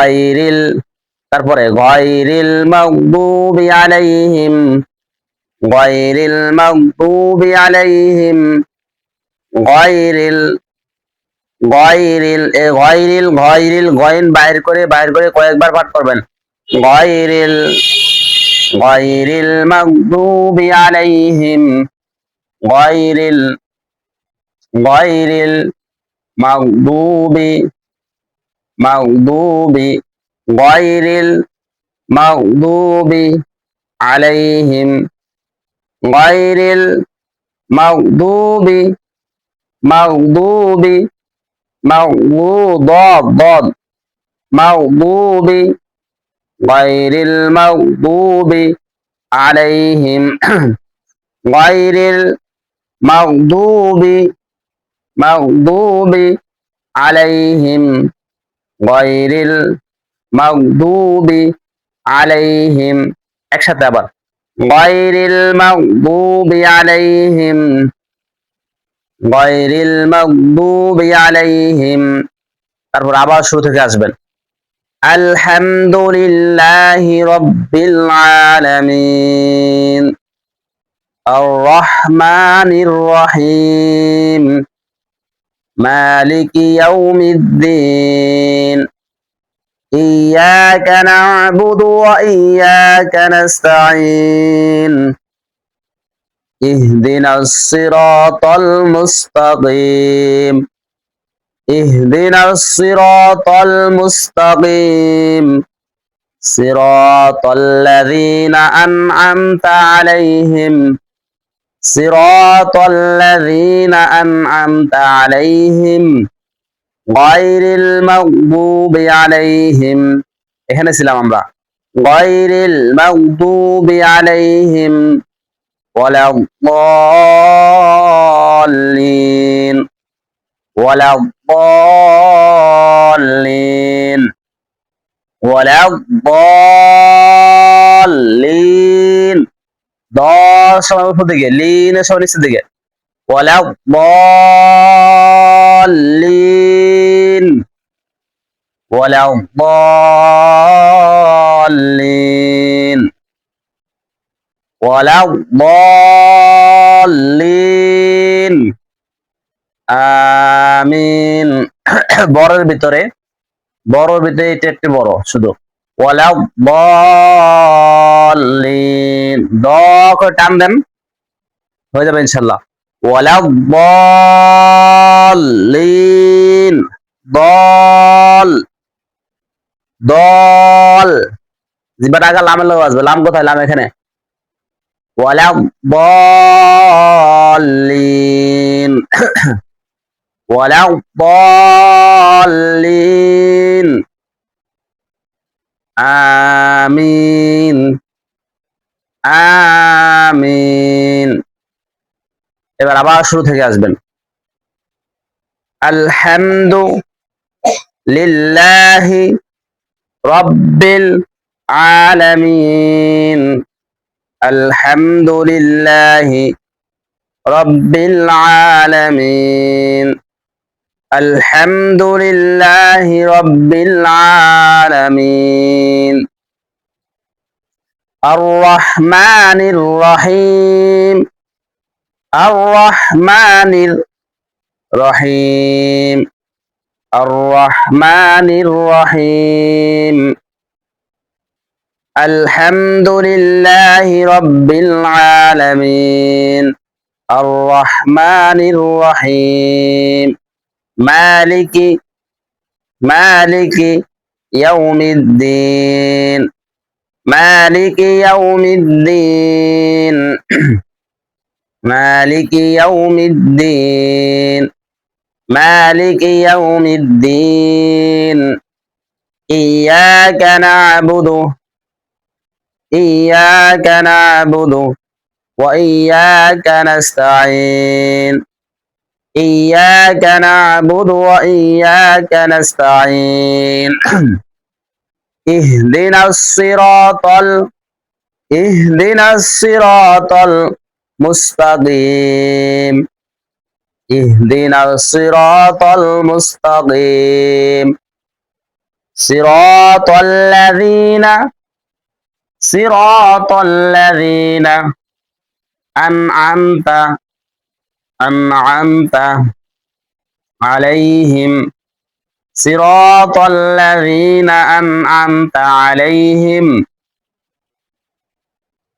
গায়রিল, তারপরে গায়রিল মাগদুবি আলাইহিম, গায়রিল মাগদুবি আলাইহিম, গায়রিল গায়রিল, এ গায়রিল গায়রিল গয়েন বাইর করে বাইর করে কয়েকবার পাঠ করবেন। গায়রিল গায়রিল মাগদুবি আলাইহিম, গায়রিল গায়রিল মাগদুবি المغضوب غير المغضوب عليهم. غير المغضوب مغضوب مغضوب مغضوب غير المغضوب عليهم. غير المغضوب مغضوب عليهم. গায়রিল মাগদুবি আলাইহিম একসাথে আবার। গায়রিল মাগদুবি আলাইহিম গায়রিল মাগদুবি আলাইহিম। তারপর আবার শুরু থেকে আসবেন। আলহামদুলিল্লাহি রাব্বিল আলামিন। আর রহমানির রহিম। مالك يوم الدين. إياك نعبد وإياك نستعين. اهدنا الصراط المستقيم. اهدنا الصراط المستقيم. صراط الذين أنعمت عليهم. صراط الذين أنعمت عليهم غير المغضوب عليهم এখানে ছিলাম আমরা غير المغضوب عليهم ولا الضالين ولا الضالين ولا الضالين দশ সময় উপর দিকে লিনের সময় নিচের দিকে। ওয়ালা বলিন ওয়ালা বলিন ওয়ালা বলিন আমিন। বড়ের ভিতরে, বড়র ভিতরে এটা একটু বড়, শুধু। ওয়ালা টান দেন হয়ে যাবে ইনশাল্লাহ দল দল লামের লোক আসবে লাম কোথায় লাম এখানে আমিন আমিন। এবার আবার শুরু থেকে আসবেন। আলহামদু লিল্লাহি রব্বিল আলামিন। আলহামদুলিল্লাহি রব্বিল আলামিন। আলহামদুলিল্লাহি রব্বিল আলামিন। الرحمن الرحيم الرحمن الرحيم الرحمن الرحيم الحمد لله رب العالمين الرحمن الرحيم مالك مالك يوم الدين. مالك يوم الدين. مالك يوم الدين. مالك يوم الدين. إياك نعبد. إياك نعبد. وإياك نستعين. إياك نعبد وإياك نستعين. اهدنا الصراط ال... اهدنا الصراط المستقيم. اهدنا الصراط المستقيم. صراط الذين صراط الذين أنعمت أنعمت عليهم صراط الذين أنعمت عليهم.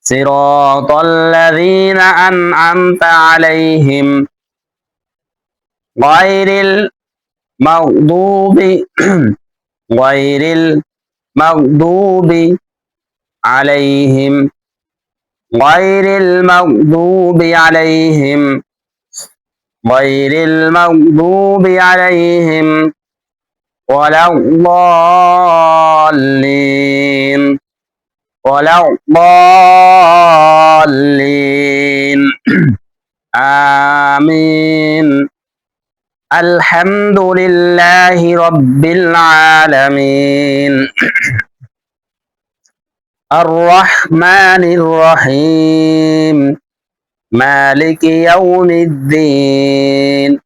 صراط الذين أنعمت عليهم. غير المغضوب غير المغضوب عليهم. غير المغضوب عليهم. غير المغضوب عليهم. ولا الضالين ولا الضالين آمين. الحمد لله رب العالمين. الرحمن الرحيم. مالك يوم الدين.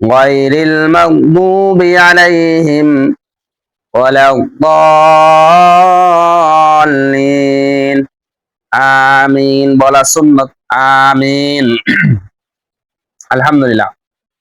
غير المغضوب عليهم ولا الضالين آمين বলা সুন্নত আমিন আলহামদুলিল্লাহ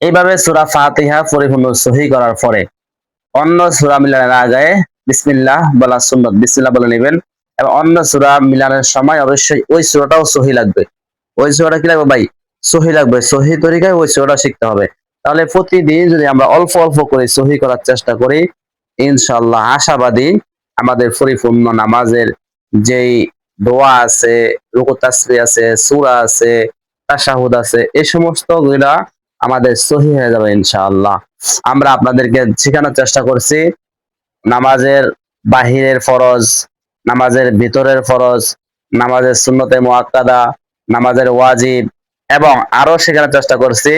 এইভাবে সূরা ফাতিহা পরিপূর্ণ সহি করার পরে অন্য সূরা মিলানের আগে বিসমিল্লাহ বলা সুন্নত বিসমিল্লাহ বলে নেবেন এবং অন্য সূরা মিলানের সময় অবশ্যই ওই সূরাটাও সহি লাগবে ওই সূরাটা কি লাগবে ভাই সহি লাগবে সহি তরিকায় ওই সূরাটা শিখতে হবে তাহলে প্রতিদিন যদি আমরা অল্প অল্প করে সহি করার চেষ্টা করি ইনশাল্লাহ আশাবাদী আমাদের পরিপূর্ণ নামাজের যেই দোয়া আছে, রুকু তাসবি আছে, সূরা আছে, তাশাহুদ আছে এই সমস্তগুলা আমাদের সহি হয়ে যাবে ইনশাআল্লাহ। আমরা আপনাদেরকে শেখানোর চেষ্টা করছি, নামাজের বাহিরের ফরজ, নামাজের ভিতরের ফরজ, নামাজের সুন্নতে মোয়াক্কাদা নামাজের ওয়াজিব, এবং আরও শেখানোর চেষ্টা করছি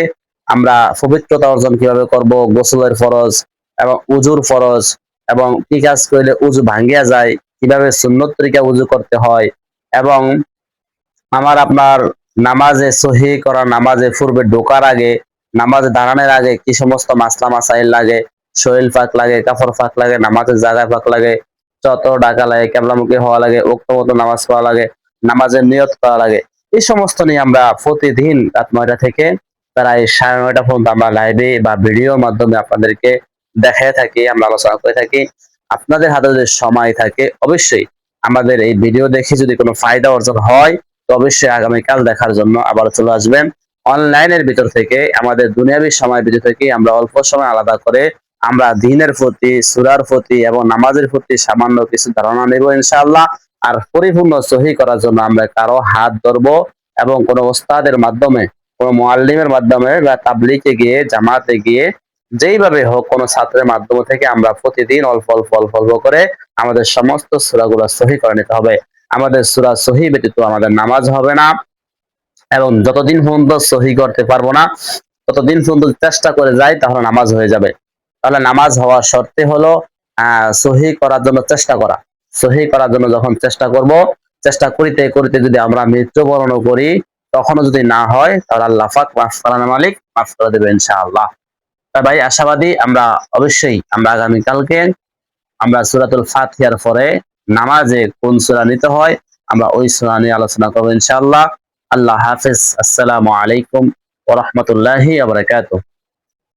আমরা পবিত্রতা অর্জন কীভাবে করব, গোসলের ফরজ এবং উজুর ফরজ এবং কি কাজ করলে উজু ভাঙ্গিয়া যায়, কীভাবে সুন্নত তরিকা উজু করতে হয় এবং আমার আপনার নামাজে সহি করা নামাজে পূর্বে ঢোকার আগে, নামাজে দাঁড়ানোর আগে কি সমস্ত মাসলা মাসাইল লাগে, শরীর ফাঁক লাগে, কাপড় ফাঁক লাগে, নামাজের জায়গায় ফাঁক লাগে, যত ডাকা লাগে, কেবলামুখী হওয়া লাগে উক্ত মতো নামাজ পড়া লাগে, নামাজের নিয়ত করা লাগে, এই সমস্ত নিয়ে আমরা প্রতিদিন রাত নয়টা থেকে প্রায় সাড়ে নয়টা পর্যন্ত আমরা লাইভে বা ভিডিওর মাধ্যমে আপনাদেরকে দেখায় থাকি, আমরা আলোচনা করে থাকি। আপনাদের হাতে যদি সময় থাকে, অবশ্যই আমাদের এই ভিডিও দেখে যদি কোনো ফায়দা অর্জন হয়, তো অবশ্যই আগামীকাল দেখার জন্য আবার চলে আসবেন। অনলাইনের ভিতর থেকে, আমাদের দুনিয়াবী সময় ভিতর থেকে আমরা অল্প সময় আলাদা করে আমরা দিনের প্রতি, সুরার প্রতি এবং নামাজের প্রতি সামান্য কিছু ধারণা নেব ইনশাআল্লাহ। আর পরিপূর্ণ সহি করার জন্য আমরা কারও হাত ধরবো এবং কোনো ওস্তাদের মাধ্যমে কোনো মোয়াল্লিমের মাধ্যমে বা তাবলিকে গিয়ে, জামাতে গিয়ে, যেইভাবে হোক কোনো ছাত্রের মাধ্যমে থেকে আমরা প্রতিদিন অল্প অল্প অল্প অল্প করে আমাদের সমস্ত সুরাগুলো সহি করে নিতে হবে। আমাদের সুরা সহি ব্যতীত আমাদের নামাজ হবে না। এবং যতদিন পর্যন্ত সহি করতে পারব না, ততদিন পর্যন্ত চেষ্টা করে যাই, তাহলে নামাজ হয়ে যাবে। তাহলে নামাজ হওয়ার শর্তে হলো সহি করার জন্য চেষ্টা করা। সহি করার জন্য যখন চেষ্টা করব, চেষ্টা করিতে করিতে যদি আমরা মৃত্যুবরণ করি তখনও যদি না হয়, তাহলে আল্লাহ পাক মাফ করান মালিক মাফ করে দেবেন ইনশাআল্লাহ। তা ভাই, আশাবাদী আমরা অবশ্যই আমরা আগামীকালকে আমরা সুরাতুল ফাতিহার পরে নামাজে কোন সুরা নিতে হয়, আমরা ওই সুরা নিয়ে আলোচনা করব ইনশাআল্লাহ। আল্লাহ হাফিজ। আসসালামু আলাইকুম ওয়া রাহমাতুল্লাহি ওয়া বারাকাতুহু।